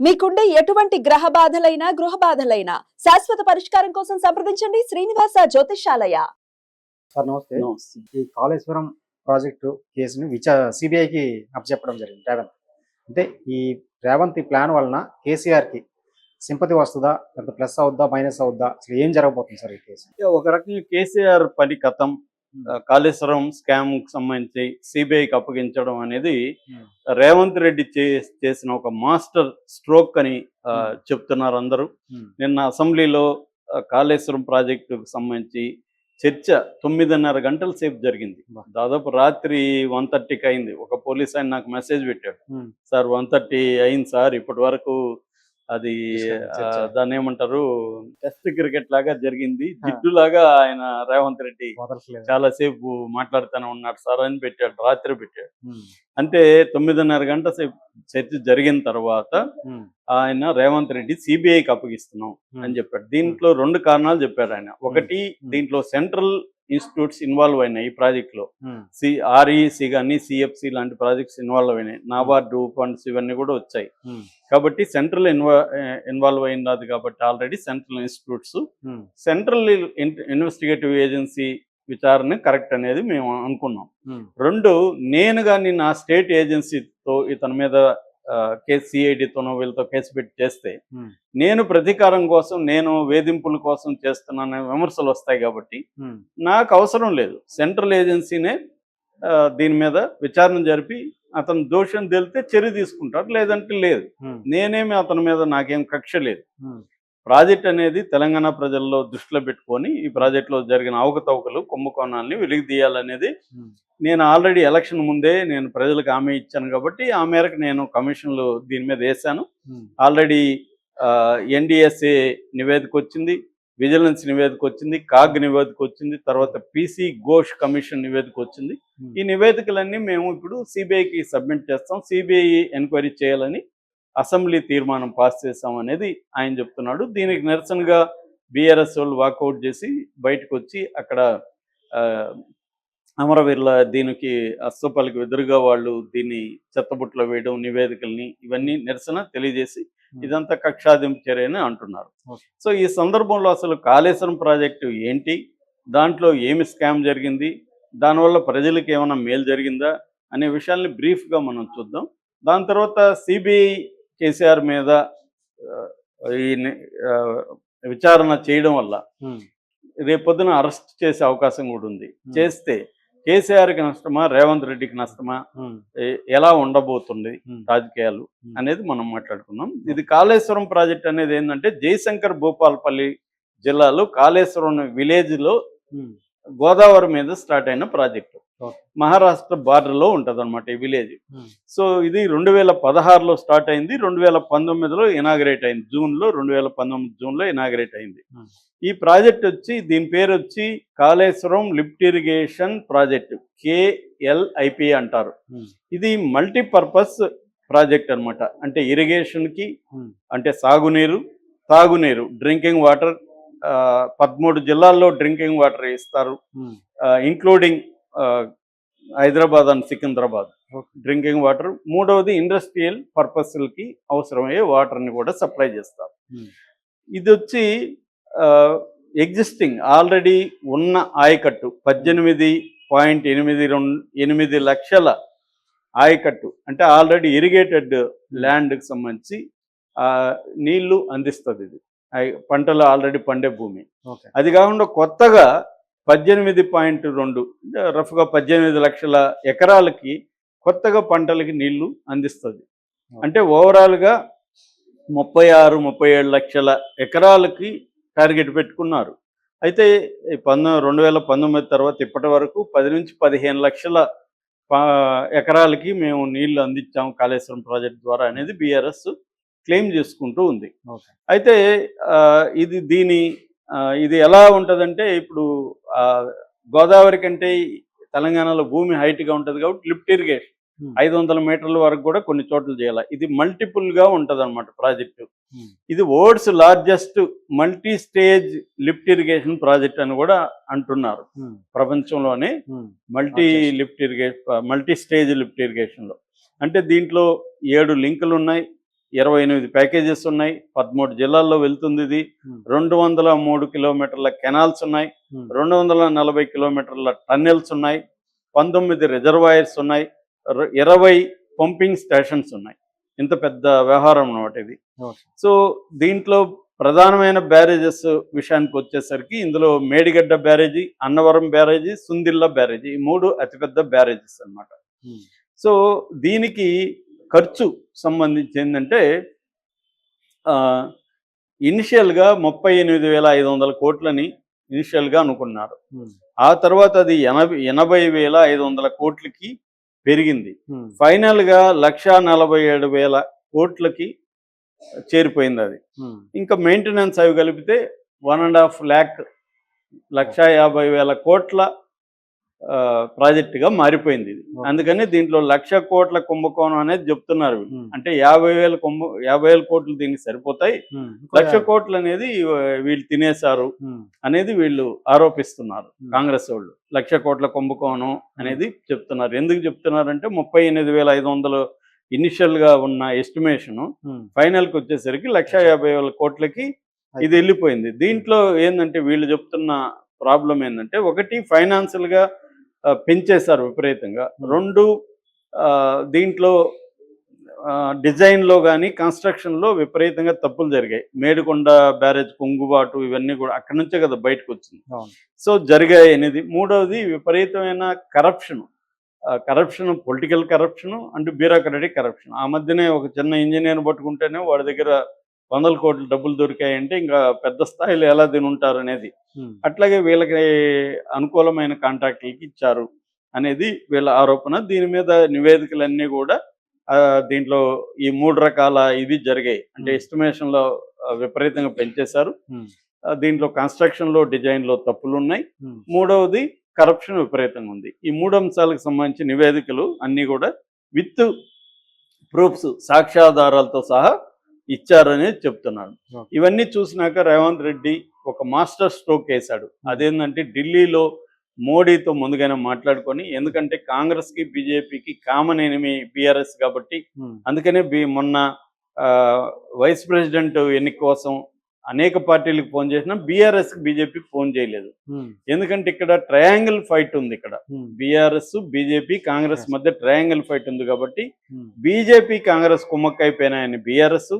మీకుండే ఎటువంటి గ్రహ బాధలైనా గృహ బాధలైనా శాశ్వత పరిష్కారం కోసం సంప్రదించండి శ్రీనివాస జ్యోతిషాలయ. సార్ నమస్తే. ఈ కాళేశ్వరం ప్రాజెక్టు కేసుని విచా సిబిఐకి అప్పచెప్పడం జరిగింది రేవంత్. అంటే ఈ రేవంత్ ఈ ప్లాన్ వలన కేసీఆర్కి సింపతి వస్తుందా లేకపోతే ప్లస్ అవుద్దా మైనస్ అవుద్దా అసలు ఏం జరగబోతుంది సార్ ఈ కేసు? ఒక రకంగా కేసీఆర్ పని కథం. కాళేశ్వరం స్కామ్కు సంబంధించి సిబిఐకి అప్పగించడం అనేది రేవంత్ రెడ్డి చేసిన ఒక మాస్టర్ స్ట్రోక్ అని చెప్తున్నారు అందరూ. నిన్న అసెంబ్లీలో కాళేశ్వరం ప్రాజెక్టుకు సంబంధించి చర్చ తొమ్మిదిన్నర గంటల సేపు జరిగింది. దాదాపు రాత్రి వన్ థర్టీకి అయింది. ఒక పోలీస్ ఆయన నాకు మెసేజ్ పెట్టాడు. సార్ వన్ థర్టీ అయింది సార్. ఇప్పటి వరకు అది. దాన్ని ఏమంటారు? టెస్ట్ క్రికెట్ లాగా జరిగింది. జిడ్డులాగా ఆయన రేవంత్ రెడ్డి చాలా సేపు మాట్లాడుతూనే ఉన్నాడు. సార్ అని పెట్టాడు రాత్రి పెట్టాడు. అంటే తొమ్మిదిన్నర గంట సేపు చర్చ జరిగిన తర్వాత ఆయన రేవంత్ రెడ్డి సిబిఐకి అప్పగిస్తున్నాం అని చెప్పాడు. దీంట్లో రెండు కారణాలు చెప్పాడు ఆయన. ఒకటి దీంట్లో సెంట్రల్ ఇన్స్టిట్యూట్స్ ఇన్వాల్వ్ అయినాయి ఈ ప్రాజెక్ట్లో ఉమ్, సి ఆర్ఈసి కానీ సిఎఫ్సి లాంటి ప్రాజెక్ట్స్ ఇన్వాల్వ్ అయినాయి. నాబార్డు ఫండ్స్ ఇవన్నీ కూడా వచ్చాయి. ఉమ్, కాబట్టి సెంట్రల్ ఇన్వా ఇన్వాల్వ్ అయినది కాబట్టి already central institutes. Central investigative agency విచారణ కరెక్ట్ అనేది మేము అనుకున్నాం. రెండు నేను కానీ నా స్టేట్ ఏజెన్సీతో ఇతని మీద కేసు సిఐడితోనో వీళ్ళతో కేసు పెట్టి చేస్తే ఉమ్, నేను ప్రతీకారం కోసం నేను వేధింపుల కోసం చేస్తున్నాననే విమర్శలు వస్తాయి కాబట్టి ఉమ్, నాకు అవసరం లేదు. సెంట్రల్ ఏజెన్సీనే దీని మీద విచారణ జరిపి అతను దోషం తెలితే చర్య తీసుకుంటారు లేదంటే లేదు. ఉమ్, నేనేమి అతని మీద నాకేం కక్ష లేదు. ప్రాజెక్ట్ అనేది తెలంగాణ ప్రజల్లో దృష్టిలో పెట్టుకొని ఈ ప్రాజెక్టులో జరిగిన అవకతవకలు కుంభకోణాలని వెలికి తీయాలనేది ఉమ్, నేను ఆల్రెడీ ఎలక్షన్ ముందే నేను ప్రజలకు హామీ ఇచ్చాను కాబట్టి ఆ మేరకు నేను కమిషన్లు దీని మీద వేశాను. ఉమ్, ఆల్రెడీ ఎన్డిఎస్ఏ నివేదిక వచ్చింది విజిలెన్స్ నివేదిక వచ్చింది కాగ్ నివేదిక వచ్చింది తర్వాత పీసీ ఘోష్ కమిషన్ నివేదిక వచ్చింది ఉమ్. ఈ నివేదికలన్నీ మేము ఇప్పుడు సిబిఐకి సబ్మిట్ చేస్తాం. సిబిఐ ఎంక్వైరీ చేయాలని అసెంబ్లీ తీర్మానం పాస్ చేస్తాం అనేది ఆయన చెప్తున్నాడు. దీనికి నిరసనగా బీఆర్ఎస్ వాళ్ళు వాకౌట్ చేసి బయటకు వచ్చి అక్కడ అమరవీరుల దీనికి అస్తపల్లికి ఎదురుగా వాళ్ళు దీన్ని చెత్తబుట్టలో వేయడం నివేదికల్ని ఇవన్నీ నిరసన తెలియజేసి ఇదంతా కక్షాదింపు చర్య అని అంటున్నారు. సో ఈ సందర్భంలో అసలు కాళేశ్వరం ప్రాజెక్టు ఏంటి? దాంట్లో ఏమి స్కామ్ జరిగింది? దానివల్ల ప్రజలకు ఏమైనా మేలు జరిగిందా? అనే విషయాల్ని బ్రీఫ్గా మనం చూద్దాం. దాని తర్వాత సిబిఐ కేసీఆర్ మీద ఈ విచారణ చేయడం వల్ల రేపొద్దున అరెస్ట్ చేసే అవకాశం కూడా ఉంది. చేస్తే కేసీఆర్కి నష్టమా రేవంత్ రెడ్డికి నష్టమా ఎలా ఉండబోతుంది రాజకీయాలు. అనేది మనం మాట్లాడుకున్నాం ఇది కాళేశ్వరం ప్రాజెక్ట్ అనేది ఏంటంటే జయశంకర్ భూపాలపల్లి జిల్లాలో కాళేశ్వరం విలేజ్లో ఉమ్, గోదావరి మీద స్టార్ట్ అయిన ప్రాజెక్టు. మహారాష్ట్ర బార్డర్లో ఉంటది అనమాట ఈ విలేజ్. సో ఇది రెండు వేల పదహారులో స్టార్ట్ అయింది రెండు వేల పంతొమ్మిదిలో ఇనాగరేట్ అయింది. జూన్లో రెండు వేల పంతొమ్మిది జూన్లో ఇనాగరేట్ అయింది. ఈ ప్రాజెక్ట్ వచ్చి దీని పేరు వచ్చి Kaleshwaram lift irrigation project KLIP అంటారు. ఇది మల్టీపర్పస్ ప్రాజెక్ట్ అన్నమాట. అంటే ఇరిగేషన్కి Hmm. అంటే సాగునీరు తాగునీరు డ్రింకింగ్ వాటర్ పదమూడు జిల్లాల్లో డ్రింకింగ్ వాటర్ ఇస్తారు. Including Hyderabad and Secunderabad. Drinking water. మూడవది ఇండస్ట్రియల్ పర్పస్లకి అవసరమయ్యే వాటర్ని కూడా సప్లై చేస్తారు. ఇది వచ్చి ఎగ్జిస్టింగ్ ఆల్రెడీ ఉన్న ఆయకట్టు పద్దెనిమిది పాయింట్ ఎనిమిది రెండు ఎనిమిది లక్షల ఆయకట్టు. అంటే ఆల్రెడీ ఇరిగేటెడ్ ల్యాండ్కి సంబంధించి నీళ్ళు అందిస్తుంది ఇది. పంటలు ఆల్రెడీ పండే భూమి. అది కాకుండా కొత్తగా పద్దెనిమిది పాయింట్ రెండు రఫ్గా పద్దెనిమిది లక్షల ఎకరాలకి కొత్తగా పంటలకి నీళ్ళు అందిస్తుంది. అంటే ఓవరాల్గా ముప్పై ఆరు ముప్పై ఏడు లక్షల ఎకరాలకి టార్గెట్ పెట్టుకున్నారు. అయితే పంతొమ్మిది రెండు వేల పంతొమ్మిది తర్వాత ఇప్పటి వరకు పది నుంచి పదిహేను లక్షల ఎకరాలకి మేము నీళ్ళు అందించాము కాళేశ్వరం ప్రాజెక్ట్ ద్వారా అనేది బీఆర్ఎస్ క్లెయిమ్ చేసుకుంటూ ఉంది. అయితే ఇది దీని ఇది ఎలా ఉంటుందంటే ఇప్పుడు గోదావరి కంటే తెలంగాణలో భూమి హైట్గా ఉంటుంది కాబట్టి లిఫ్ట్ ఇరిగేషన్. ఐదు వందల మీటర్ల వరకు కూడా కొన్ని చోట్ల చేయాలి. ఇది మల్టిపుల్గా ఉంటది అనమాట ప్రాజెక్టు. ఇది world's largest multi stage lift irrigation project అని కూడా అంటున్నారు ప్రపంచంలోనే multi. Lift irrigation multi stage lift ఇరిగేషన్లో అంటే దీంట్లో ఏడు లింకులు ఉన్నాయి ఇరవై ఎనిమిది ప్యాకేజెస్ ఉన్నాయి. పదమూడు జిల్లాల్లో వెళ్తుంది ఇది. ఉమ్, రెండు వందల మూడు కిలోమీటర్ల కెనాల్స్ ఉన్నాయి. ఉమ్, రెండు వందల నలభై కిలోమీటర్ల టన్నెల్స్ ఉన్నాయి. పంతొమ్మిది రిజర్వాయర్స్ ఉన్నాయి. ఇరవై పంపింగ్ స్టేషన్స్ ఉన్నాయి. ఇంత పెద్ద వ్యవహారం అన్నమాట ఇది. సో దీంట్లో ప్రధానమైన బ్యారేజెస్ విషయానికి వచ్చేసరికి ఇందులో మేడిగడ్డ బ్యారేజీ అన్నవరం బ్యారేజీ సుందిల్ల బ్యారేజీ ఈ మూడు అతిపెద్ద బ్యారేజెస్ అన్నమాట. ఉమ్, సో దీనికి ఖర్చు సంబంధించి ఏంటంటే ఇనిషియల్గా ముప్పై ఎనిమిది వేల ఐదు వందల కోట్లని ఇనిషియల్గా అనుకున్నారు. ఆ తర్వాత అది ఎనభై ఎనభై వేల ఐదు వందల కోట్లకి పెరిగింది. ఫైనల్గా లక్షా నలభై ఏడు వేల కోట్లకి చేరిపోయింది అది. ఇంకా మెయింటెనెన్స్ అవి కలిపితే వన్ అండ్ హాఫ్ ల్యాక్ లక్షా యాభై వేల కోట్ల ప్రాజెక్టుగా మారిపోయింది ఇది. అందుకని దీంట్లో లక్ష కోట్ల కుంభకోణం అనేది చెప్తున్నారు అంటే యాభై వేల కుంభ యాభై వేల కోట్లు దీనికి సరిపోతాయి. లక్ష కోట్లు అనేది వీళ్ళు తినేశారు అనేది వీళ్ళు ఆరోపిస్తున్నారు. కాంగ్రెస్ వాళ్ళు. లక్ష కోట్ల కుంభకోణం అనేది చెప్తున్నారు. ఎందుకు చెప్తున్నారంటే ముప్పై ఎనిమిది వేల ఐదు వందలు ఇనిషియల్గా ఉన్న ఎస్టిమేషన్ ఫైనల్కి వచ్చేసరికి లక్ష యాభై వేల కోట్లకి ఇది వెళ్ళిపోయింది. దీంట్లో ఏంటంటే వీళ్ళు చెప్తున్న ప్రాబ్లం ఏంటంటే ఒకటి ఫైనాన్షియల్గా పెంచేశారు విపరీతంగా. రెండు ఆ, దీంట్లో డిజైన్లో కానీ కన్స్ట్రక్షన్లో విపరీతంగా తప్పులు జరిగాయి. మేడికొండ బ్యారేజ్ కుంగుబాటు ఇవన్నీ కూడా అక్కడి నుంచే కదా బయటకు వచ్చింది. సో జరిగాయి అనేది మూడవది విపరీతమైన corruption. Corruption political corruption and bureaucratic corruption. ఆ మధ్యనే ఒక చిన్న ఇంజనీర్ పట్టుకుంటేనే వాడి దగ్గర వందల కోట్ల డబ్బులు దొరికాయంటే ఇంకా పెద్ద స్థాయిలో ఎలా తినుంటారు అనేది. అట్లాగే వీళ్ళకి అనుకూలమైన కాంట్రాక్టులకి ఇచ్చారు అనేది వీళ్ళ ఆరోపణ. దీని మీద నివేదికలన్నీ కూడా దీంట్లో ఈ మూడు రకాల ఇవి జరిగాయి. అంటే. ఎస్టిమేషన్లో విపరీతంగా పెంచేశారు. దీంట్లో కన్స్ట్రక్షన్లో డిజైన్లో తప్పులు ఉన్నాయి మూడవది కరప్షన్ విపరీతంగా ఉంది. ఈ మూడు అంశాలకు సంబంధించి నివేదికలు అన్నీ కూడా విత్ ప్రూఫ్స్ సాక్ష్యాధారాలతో సహా ఇచ్చారని చెప్తున్నాడు. ఇవన్నీ చూసినాక రేవంత్ రెడ్డి ఒక మాస్టర్ స్ట్రోక్ వేశాడు. అదేంటంటే ఢిల్లీలో మోడీతో ముందుగానే మాట్లాడుకొని ఎందుకంటే కాంగ్రెస్కి బీజేపీకి కామన్ ఎనిమి బీఆర్ఎస్ కాబట్టి అందుకనే మొన్న వైస్ ప్రెసిడెంట్ ఎన్నిక కోసం అనేక పార్టీలకు ఫోన్ చేసినా బీఆర్ఎస్కి బీజేపీ ఫోన్ చేయలేదు. ఉమ్, ఎందుకంటే ఇక్కడ ట్రయాంగిల్ ఫైట్ ఉంది ఇక్కడ. Um, BRS BJP Congress. మధ్య ట్రయాంగిల్ ఫైట్ ఉంది కాబట్టి ఉమ్, బీజేపీ కాంగ్రెస్ కుమ్మక్కైపోయినాయని బీఆర్ఎస్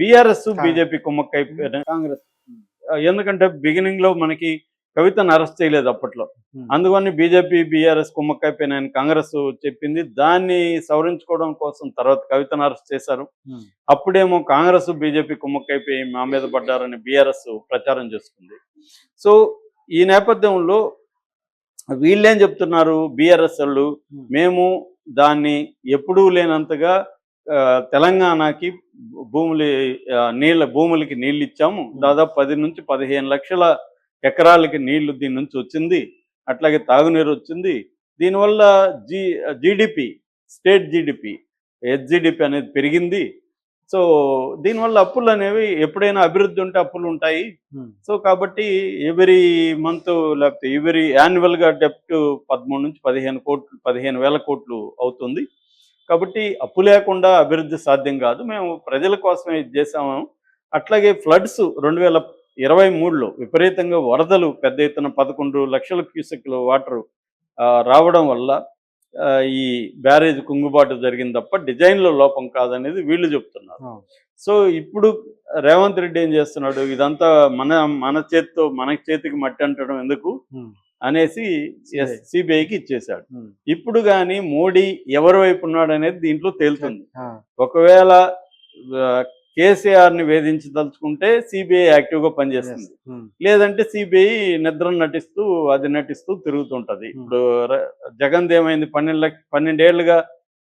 బీఆర్ఎస్ బీజేపీ కుమ్మక్కైపోయిన కాంగ్రెస్. ఎందుకంటే బిగినింగ్లో మనకి కవితను అరెస్ట్ చేయలేదు అప్పట్లో. ఉమ్, అందుకని బీజేపీ బీఆర్ఎస్ కుమ్మక్కైపోయినాయని కాంగ్రెస్ చెప్పింది. దాన్ని సవరించుకోవడం కోసం తర్వాత కవితను అరెస్ట్ చేశారు. ఉమ్, అప్పుడేమో కాంగ్రెస్ బీజేపీ కుమ్మక్కైపోయి మా మీద పడ్డారని బీఆర్ఎస్ ప్రచారం చేసుకుంది సో ఈ నేపథ్యంలో వీళ్ళేం చెప్తున్నారు? బీఆర్ఎస్ వాళ్ళు ఉమ్, మేము దాన్ని ఎప్పుడూ లేనంతగా తెలంగాణకి భూములు నీళ్ళ భూములకి నీళ్ళు ఇచ్చాము దాదాపు పది నుంచి పదిహేను లక్షల ఎకరాలకి నీళ్ళు దీని నుంచి వచ్చింది అట్లాగే తాగునీరు వచ్చింది. దీనివల్ల G GDP state GDP HGDP అనేది పెరిగింది. సో దీనివల్ల అప్పులు అనేవి ఎప్పుడైనా అభివృద్ధి ఉంటే అప్పులు ఉంటాయి. సో కాబట్టి ఎవరీ మంత్ లేకపోతే ఎవరీ యాన్యువల్గా డెప్ట్ పదమూడు నుంచి పదిహేను కోట్లు పదిహేను వేల కోట్లు అవుతుంది. కాబట్టి అప్పు లేకుండా అభివృద్ధి సాధ్యం కాదు. మేము ప్రజల కోసమే ఇది చేసాము. అట్లాగే ఫ్లడ్స్ రెండు వేల ఇరవై మూడులో విపరీతంగా వరదలు పెద్ద ఎత్తున పదకొండు లక్షల క్యూసెక్ల వాటర్ రావడం వల్ల ఈ బ్యారేజ్ కుంగుబాటు జరిగింది తప్ప డిజైన్లో లోపం కాదనేది వీళ్ళు చెప్తున్నారు. సో ఇప్పుడు రేవంత్ రెడ్డి ఏం చేస్తున్నాడు? ఇదంతా మన మన చేతితో మన చేతికి మట్టి అంటడం ఎందుకు? అనేసి. సిబిఐకి ఇచ్చేశాడు. ఇప్పుడు కానీ మోడీ ఎవరి వైపు ఉన్నాడు అనేది దీంట్లో తేలుతుంది. ఒకవేళ కేసీఆర్ని వేధించదలుచుకుంటే సిబిఐ యాక్టివ్గా పనిచేస్తుంది ఉమ్, లేదంటే సిబిఐ నిద్ర నటిస్తూ అది నటిస్తూ తిరుగుతుంటది. Hmm. ఇప్పుడు జగన్ ఏమైంది? పన్నెండు లక్ష పన్నెండేళ్ళుగా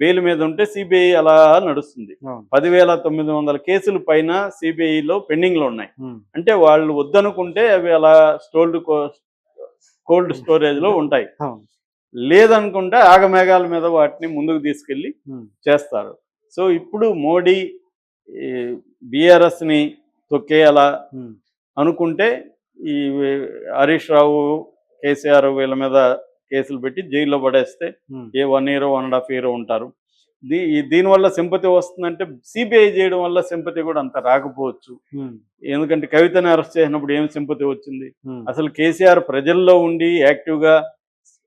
బెయిల్ మీద ఉంటే సిబిఐ అలా నడుస్తుంది. పదివేల తొమ్మిది వందల కేసులు పైన సిబిఐలో పెండింగ్లో ఉన్నాయి. ఉమ్, అంటే వాళ్ళు వద్దనుకుంటే అవి అలా స్టోల్డ్ కోల్డ్ స్టోరేజ్లో ఉంటాయి. లేదనుకుంటే ఆగమేఘాల మీద వాటిని ముందుకు తీసుకెళ్ళి చేస్తారు. సో ఇప్పుడు మోడీ బీఆర్ఎస్ని తొక్కేయాలా అనుకుంటే ఈ హరీష్ రావు కేసీఆర్ వీళ్ళ మీద కేసులు పెట్టి జైల్లో పడేస్తే a one year one and half year ఉంటారు. దీ దీనివల్ల సింపతి వస్తుందంటే సిబిఐ చేయడం వల్ల సింపతి కూడా అంత రాకపోవచ్చు. ఎందుకంటే కవితని అరెస్ట్ చేసినప్పుడు ఏం సింపతి వచ్చింది? అసలు కేసీఆర్ ప్రజల్లో ఉండి యాక్టివ్గా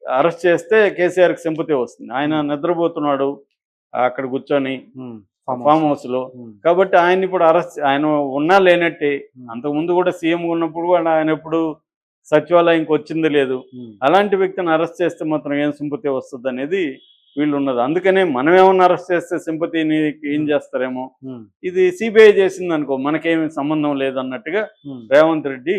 అరెస్ట్ చేస్తే కేసీఆర్కి సింపతి వస్తుంది. ఆయన నిద్రపోతున్నాడు అక్కడ కూర్చొని ఫామ్ హౌస్. ఉమ్, కాబట్టి ఆయన ఇప్పుడు అరెస్ట్ ఆయన ఉన్నా లేనట్టే. ఉమ్, అంతకుముందు కూడా సీఎం ఉన్నప్పుడు కూడా ఆయన ఎప్పుడు సచివాలయంకి వచ్చింది లేదు. ఉమ్, అలాంటి వ్యక్తిని అరెస్ట్ చేస్తే మాత్రం ఏం సింపతి వస్తుంది అనేది వీళ్ళు ఉన్నది అందుకనే మనం ఏమన్నా అరెస్ట్ చేస్తే సింపతిని ఏం చేస్తారేమో. ఉమ్, ఇది సిబిఐ చేసింది అనుకో మనకేమి సంబంధం లేదన్నట్టుగా రేవంత్ రెడ్డి